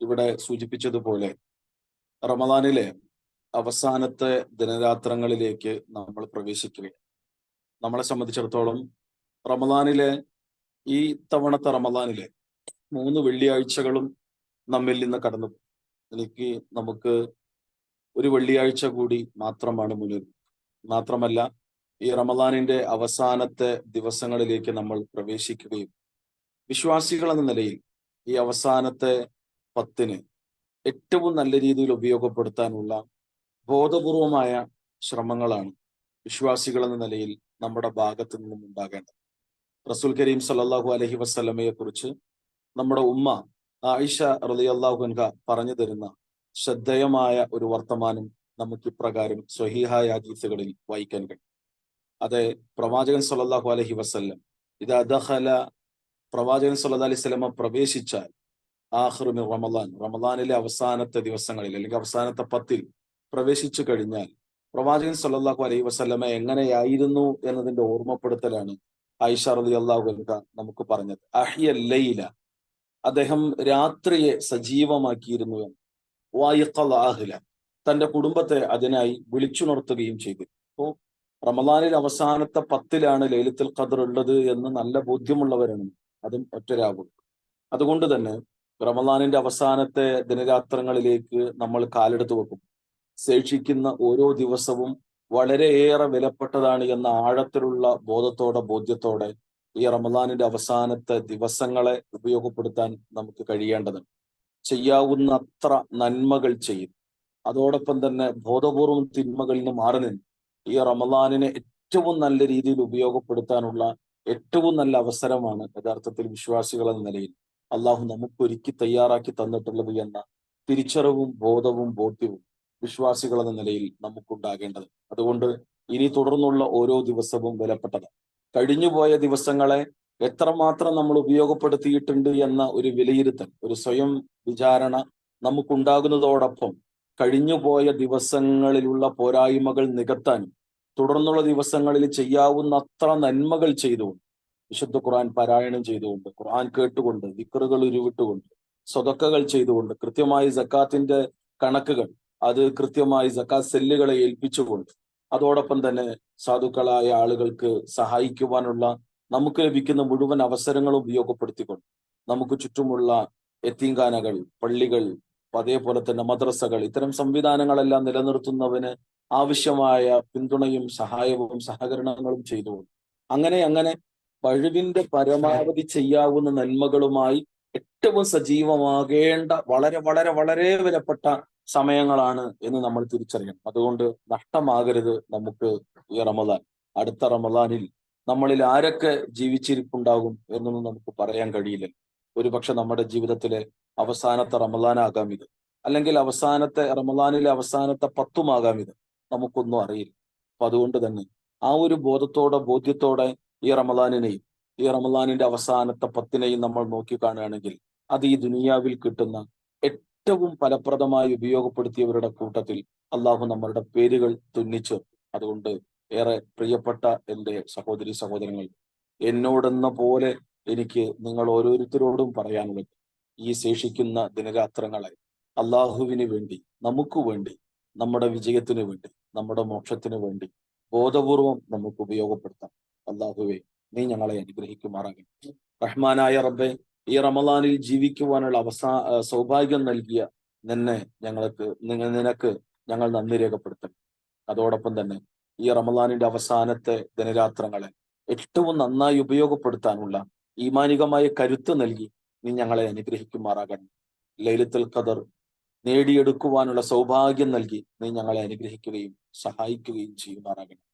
ഇവിടെ സൂചിപ്പിച്ചതുപോലെ റമദാനിലെ അവസാനത്തെ ദിനരാത്രങ്ങളിലേക്ക് നമ്മൾ പ്രവേശിക്കുകയാണ്. നമ്മളെ സംബന്ധിച്ചിടത്തോളം റമദാനിലെ ഈ തവണത്തെ റമദാനിലെ മൂന്ന് വെള്ളിയാഴ്ചകളും നമ്മിൽ നിന്ന് കടന്നു എനിക്ക് നമുക്ക് ഒരു വെള്ളിയാഴ്ച കൂടി മാത്രമാണ് മുന്നിൽ. മാത്രമല്ല ഈ റമദാനിന്റെ അവസാനത്തെ ദിവസങ്ങളിലേക്ക് നമ്മൾ പ്രവേശിക്കുകയും വിശ്വാസികൾ എന്ന നിലയിൽ ഈ അവസാനത്തെ പത്തിന് ഏറ്റവും നല്ല രീതിയിൽ ഉപയോഗപ്പെടുത്താനുള്ള ബോധപൂർവമായ ശ്രമങ്ങളാണ് വിശ്വാസികൾ എന്ന നിലയിൽ നമ്മുടെ ഭാഗത്തു നിന്നും ഉണ്ടാകേണ്ടത്. റസൂൽ കരീം സല്ലാഹു അലഹി വസ്ലമയെ കുറിച്ച് നമ്മുടെ ഉമ്മ ആയിഷ റളിയല്ലാഹു അൻഹ പറഞ്ഞു തരുന്ന ശ്രദ്ധേയമായ ഒരു വർത്തമാനം നമുക്ക് ഇപ്രകാരം സ്വഹീഹായ ഹദീസുകളിൽ വായിക്കാൻ കഴിയും. അതെ പ്രവാചകൻ സല്ലാഹു അലഹി വസ്ല്ലം ഇത് അദഹല പ്രവാചകൻ സല്ലാ അലൈഹി സ്വലമ പ്രവേശിച്ചാൽ ആഹ്റുമി റമദാൻ. റമദാനിലെ അവസാനത്തെ ദിവസങ്ങളിൽ അല്ലെങ്കിൽ അവസാനത്തെ പത്തിൽ പ്രവേശിച്ചു കഴിഞ്ഞാൽ പ്രവാചകൻ സല്ലല്ലാഹു അലൈഹി വസല്ലമ എങ്ങനെയായിരുന്നു എന്നതിന്റെ ഓർമ്മപ്പെടുത്തലാണ് ആയിഷ റളിയല്ലാഹു അൻഹ നമുക്ക് പറഞ്ഞത്. അഹിയ ലൈല. അദ്ദേഹം രാത്രിയെ സജീവമാക്കിയിരുന്നു ആഹില തന്റെ കുടുംബത്തെ അതിനായി വിളിച്ചുണർത്തുകയും ചെയ്തു. അപ്പോ റമദാനിൽ അവസാനത്തെ പത്തിലാണ് ലൈലത്തുൽ ഖദർ ഉള്ളത് എന്ന് നല്ല ബോധ്യമുള്ളവരാണ്. അതും ഒറ്റരാവുള്ളൂ അതുകൊണ്ട് തന്നെ റമദാനിന്റെ അവസാനത്തെ ദിനരാത്രങ്ങളിലേക്ക് നമ്മൾ കാലെടുത്ത് വെക്കും. ശേഷിക്കുന്ന ഓരോ ദിവസവും വളരെയേറെ വിലപ്പെട്ടതാണ് എന്ന ആഴത്തിലുള്ള ബോധത്തോടെ ബോധ്യത്തോടെ ഈ റമദാനിന്റെ അവസാനത്തെ ദിവസങ്ങളെ ഉപയോഗപ്പെടുത്താൻ നമുക്ക് കഴിയേണ്ടതുണ്ട്. ചെയ്യാവുന്ന അത്ര നന്മകൾ ചെയ്യും. അതോടൊപ്പം തന്നെ ബോധപൂർവം തിന്മകളിൽ നിന്ന് മാറി നിന്ന്. ഈ റമദാനിനെ ഏറ്റവും നല്ല രീതിയിൽ ഉപയോഗപ്പെടുത്താനുള്ള ഏറ്റവും നല്ല അവസരമാണ് യഥാർത്ഥത്തിൽ വിശ്വാസികൾ എന്ന നിലയിൽ. അള്ളാഹു നമുക്കൊരുക്കി തയ്യാറാക്കി തന്നിട്ടുള്ളത് എന്ന തിരിച്ചറിവും ബോധവും ബോധ്യവും വിശ്വാസികൾ എന്ന നിലയിൽ നമുക്കുണ്ടാകേണ്ടത്. അതുകൊണ്ട് ഇനി തുടർന്നുള്ള ഓരോ ദിവസവും വിലപ്പെട്ടതാണ് കഴിഞ്ഞുപോയ ദിവസങ്ങളെ എത്രമാത്രം നമ്മൾ ഉപയോഗപ്പെടുത്തിയിട്ടുണ്ട് എന്ന ഒരു വിലയിരുത്തൽ ഒരു സ്വയം വിചാരണ നമുക്കുണ്ടാകുന്നതോടൊപ്പം കഴിഞ്ഞുപോയ ദിവസങ്ങളിലുള്ള പോരായ്മകൾ നികത്താനും തുടർന്നുള്ള ദിവസങ്ങളിൽ ചെയ്യാവുന്ന അത്ര നന്മകൾ ചെയ്തുകൊണ്ട് വിശുദ്ധ ഖുർആൻ പാരായണം ചെയ്തുകൊണ്ട് ഖുർആൻ കേട്ടുകൊണ്ട് വിക്കറുകൾ ഉരുവിട്ടുകൊണ്ട് സ്വതക്കകൾ ചെയ്തുകൊണ്ട് കൃത്യമായി ജക്കാത്തിന്റെ കണക്കുകൾ അത് കൃത്യമായി ജക്കാത്ത് സെല്ലുകളെ ഏൽപ്പിച്ചുകൊണ്ട് അതോടൊപ്പം തന്നെ സാധുക്കളായ ആളുകൾക്ക് സഹായിക്കുവാനുള്ള നമുക്ക് ലഭിക്കുന്ന മുഴുവൻ അവസരങ്ങളും ഉപയോഗപ്പെടുത്തിക്കൊണ്ട് നമുക്ക് ചുറ്റുമുള്ള എത്തീങ്കാനകൾ പള്ളികൾ അതേപോലെ തന്നെ മദ്രസകൾ ഇത്തരം സംവിധാനങ്ങളെല്ലാം നിലനിർത്തുന്നവന് ആവശ്യമായ പിന്തുണയും സഹായവും സഹകരണങ്ങളും ചെയ്തുകൊണ്ട് അങ്ങനെ അങ്ങനെ കഴിവിന്റെ പരമാവധി ചെയ്യാവുന്ന നന്മകളുമായി ഏറ്റവും സജീവമാകേണ്ട വളരെ വളരെ വളരെ വിലപ്പെട്ട സമയങ്ങളാണ് എന്ന് നമ്മൾ തിരിച്ചറിയണം. അതുകൊണ്ട് നഷ്ടമാകരുത് നമുക്ക് ഈ റമദാൻ. അടുത്ത റമദാനിൽ നമ്മളിൽ ആരൊക്കെ ജീവിച്ചിരിപ്പുണ്ടാകും എന്നൊന്നും നമുക്ക് പറയാൻ കഴിയില്ല. ഒരുപക്ഷെ നമ്മുടെ ജീവിതത്തിലെ അവസാനത്തെ റമദാനാകാം ഇത്. അല്ലെങ്കിൽ അവസാനത്തെ റമദാനിലെ അവസാനത്തെ പത്തുമാകാം ഇത്. നമുക്കൊന്നും അറിയില്ല. അപ്പൊ അതുകൊണ്ട് തന്നെ ആ ഒരു ബോധത്തോടെ ബോധ്യത്തോടെ ഈ റമദാനിനെയും ഈ റമദാനിന്റെ അവസാനത്തെ പത്തിനെയും നമ്മൾ നോക്കി കാണുകയാണെങ്കിൽ അത് ഈ ദുനിയാവിൽ കിട്ടുന്ന ഏറ്റവും ഫലപ്രദമായി ഉപയോഗപ്പെടുത്തിയവരുടെ കൂട്ടത്തിൽ അള്ളാഹു നമ്മളുടെ പേരുകൾ തുന്നിച്ചു അതുകൊണ്ട് ഏറെ പ്രിയപ്പെട്ട എന്റെ സഹോദരി സഹോദരങ്ങൾ എന്നോടെന്ന പോലെ എനിക്ക് നിങ്ങൾ ഓരോരുത്തരോടും പറയാനുള്ളത് ഈ ശേഷിക്കുന്ന ദിനരാത്രങ്ങളെ അള്ളാഹുവിന് വേണ്ടി നമുക്ക് വേണ്ടി നമ്മുടെ വിജയത്തിന് വേണ്ടി നമ്മുടെ മോക്ഷത്തിന് വേണ്ടി ബോധപൂർവം നമുക്ക് ഉപയോഗപ്പെടുത്താം. അള്ളാഹുവെ നീ ഞങ്ങളെ അനുഗ്രഹിക്കുമാറാകട്ടെ. റഹ്മാനായ റബ്ബെ ഈ റമദാനിൽ ജീവിക്കുവാനുള്ള അവസാ സൗഭാഗ്യം നൽകിയ നിന്നെ ഞങ്ങൾക്ക് നിനക്ക് ഞങ്ങൾ നന്ദി രേഖപ്പെടുത്തണം അതോടൊപ്പം തന്നെ ഈ റമദാനിന്റെ അവസാനത്തെ ദിനരാത്രങ്ങളെ ഏറ്റവും നന്നായി ഉപയോഗപ്പെടുത്താനുള്ള ഈമാനികമായ കരുത്ത് നൽകി നീ ഞങ്ങളെ അനുഗ്രഹിക്കുമാറാകണം ലൈലത്തുൽ ഖദർ നേടിയെടുക്കുവാനുള്ള സൗഭാഗ്യം നൽകി നീ ഞങ്ങളെ അനുഗ്രഹിക്കുകയും സഹായിക്കുകയും ചെയ്യുമാറാകണം